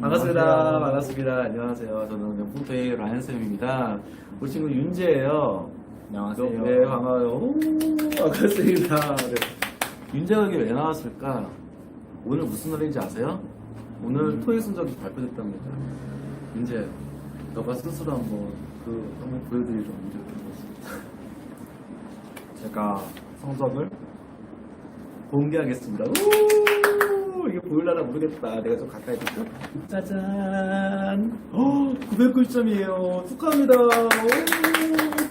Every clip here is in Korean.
반갑습니다. 안녕하세요. 반갑습니다. 안녕하세요. 저는 명품페이 라이언쌤입니다. 우리 친구 윤재예요. 안녕하세요. 네, 반가워요. 오, 반갑습니다. 네. 윤재가 여기 왜 나왔을까? 오늘 무슨 날인지 아세요? 오늘 음. 토익 성적이 발표됐답니다. 윤재, 너가 스스로 한번 그 한번 보여드리려 이렇게. 제가 성적을 공개하겠습니다. 오, 이게 보일라나 모르겠다. 내가 좀 가까이 볼까? 짜잔! 어, 909점이에요. 축하합니다. 오,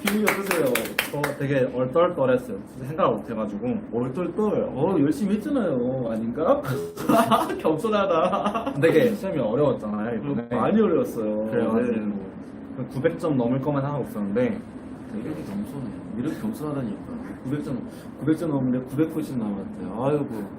기분이 어떠세요? 저 되게 얼떨떨했어요. 생각을 못해가지고 얼떨떨. 어, 열심히 했잖아요. 아닌가? 겸손하다. 되게 시험이 어려웠잖아요 이번에. 많이 어려웠어요. 그래가지고 네. 900점 넘을 것만 하고 있었는데 이렇게 겸손해. 이렇게 겸손하다니까. 900점, 900점 넘는데 990 남았대요. 아이고.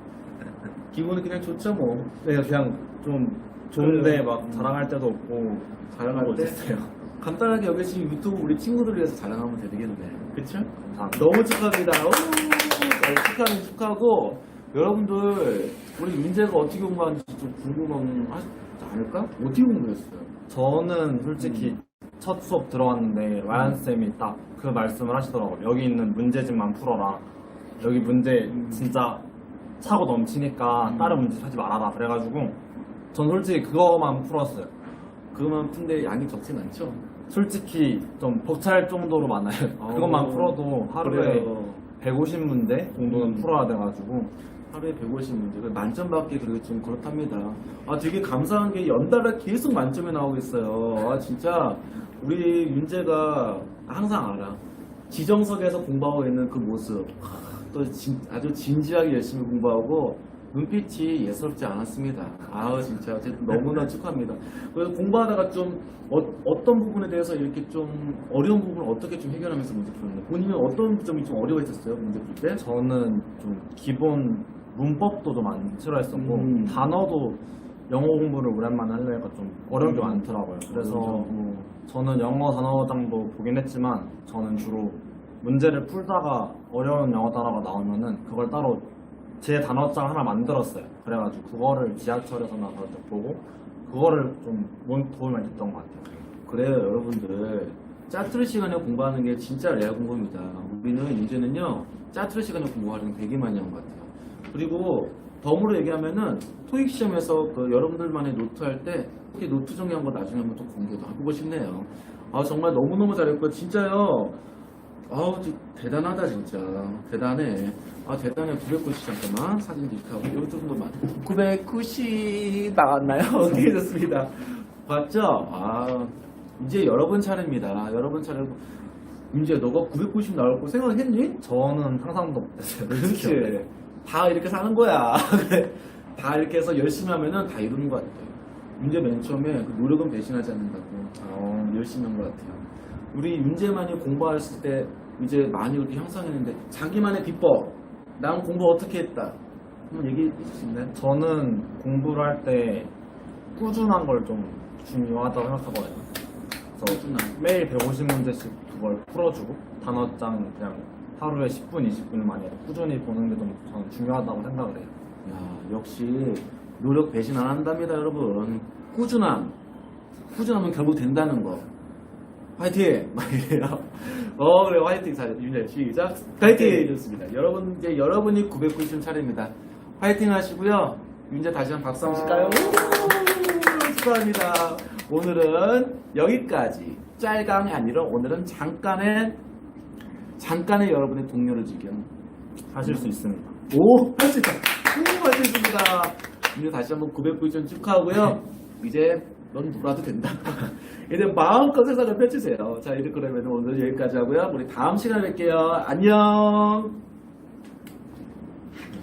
기분이 그냥 좋죠, 뭐. 네, 그냥 좀 좋은데 그래요. 막 자랑할 데도 없고 자랑할 때? 있었어요. 간단하게 여기 지금 유튜브 우리 친구들 위해서 자랑하면 되겠네. 그쵸? 감사합니다. 너무 축하합니다. 오, 네, 축하는 축하하고 여러분들 우리 윤재가 어떻게 공부하는지 좀 궁금하지 않을까? 어떻게 공부했어요? 저는 솔직히 첫 수업 들어왔는데 라이언 쌤이 딱 그 말씀을 하시더라고요. 여기 있는 문제집만 풀어라. 여기 문제 음. 진짜 차고 넘치니까 음. 다른 문제 하지 말아라. 그래가지고 전 솔직히 그거만 풀었어요. 그것만 푼데 양이 적진 않죠? 솔직히 좀 벅찰 정도로 많아요. 어, 그것만 풀어도 하루에 그래요. 150문제 정도는 음. 풀어야 돼가지고 하루에 150문제. 만점 받기 그리고 좀 그렇답니다. 아, 되게 감사한 게 연달아 계속 만점이 나오고 있어요. 아, 진짜 우리 윤재가 항상 알아. 지정석에서 공부하고 있는 그 모습. 아, 또 진- 아주 진지하게 열심히 공부하고 눈빛이 예사롭지 않았습니다. 아우 진짜 어쨌든 너무나 축하합니다. 그래서 공부하다가 좀 어, 떤 부분에 대해서 이렇게 좀 어려운 부분을 어떻게 좀 해결하면서 문제 풀었나요? 본인은 어떤 점이 좀 어려워했었어요? 문제 풀 때? 저는 좀 기본 문법도 좀 안 싫어했었고 음. 단어도 영어 공부를 오랜만에 하려니까 좀 어려운 게 음. 많더라고요. 그래서 어. 저는 영어 단어장도 보긴 했지만 저는 주로 문제를 풀다가 어려운 영어 단어가 나오면은 그걸 따로 제 단어장 하나 만들었어요. 그래가지고 그거를 지하철에서나 그럴 때 보고 그거를 좀 많이 됐던 것 같아요. 그래요, 여러분들. 짜투리 시간에 공부하는 게 진짜 레아 공부입니다. 우리는 이제는요, 짜투리 시간에 공부하는 거 되게 많이 한 것 같아요. 그리고 덤으로 얘기하면은 토익 시험에서 그 여러분들만의 노트 할때 이렇게 노트 정리한 거 나중에 한번 또 공개도 해보고 싶네요. 아 정말 너무너무 잘했고 진짜요. 아우 지- 대단하다 진짜 대단해. 아 대단해 990 잠깐만 사진 이렇게 하고 이 정도만 990 나왔나요? 오케이 좋습니다. 봤죠? 아 이제 여러분 차례입니다. 여러분 차례고 이제 너가 990 나올 거 생각했니? 저는 상상도 못했어요. 그렇지. 다 이렇게 사는 거야. 다 이렇게 해서 열심히 하면은 다 이루는 것 같아요. 문제 맨 처음에 그 노력은 배신하지 않는다고 어, 열심히 한 것 같아요. 우리 윤재만이 공부했을 때 이제 많이 그렇게 형성했는데 자기만의 비법, 난 공부 어떻게 했다. 한번 얘기해 줄수 있나요? 저는 공부를 할 때 꾸준한 걸 좀 중요하다고 생각하거든요. 그래서 꾸준함. 매일 150문제씩 그걸 풀어주고 단어장 그냥 하루에 10분, 20분 만에 꾸준히 보는 게 좀 저는 중요하다고 생각을 해요. 야, 역시 노력 배신 안 한답니다, 여러분. 꾸준함. 꾸준하면 결국 된다는 거. 화이팅! 막 이래요. 어, 그래, 화이팅. 자, 윤재, 시작. 화이팅! 좋습니다. 여러분, 이제 여러분이 990 차례입니다. 화이팅 하시고요. 윤재 다시 한 번 박수 한번 칠까요? 오, 축하합니다. 오늘은 여기까지. 짤강이 아니라 오늘은 잠깐의, 잠깐의 여러분의 동료를 지금 하실 수 있습니다. 오, 할 수 있다. 오, 할 수 있습니다. 이제 다시 한번 909점 축하하고요. 이제 넌 놀아도 된다. 이제 마음껏 세상을 펼치세요. 자, 이렇게 그러면 오늘 여기까지 하고요. 우리 다음 시간에 뵐게요. 안녕.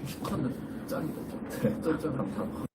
축하한다. 짱이다. 짱. 짱, 짱.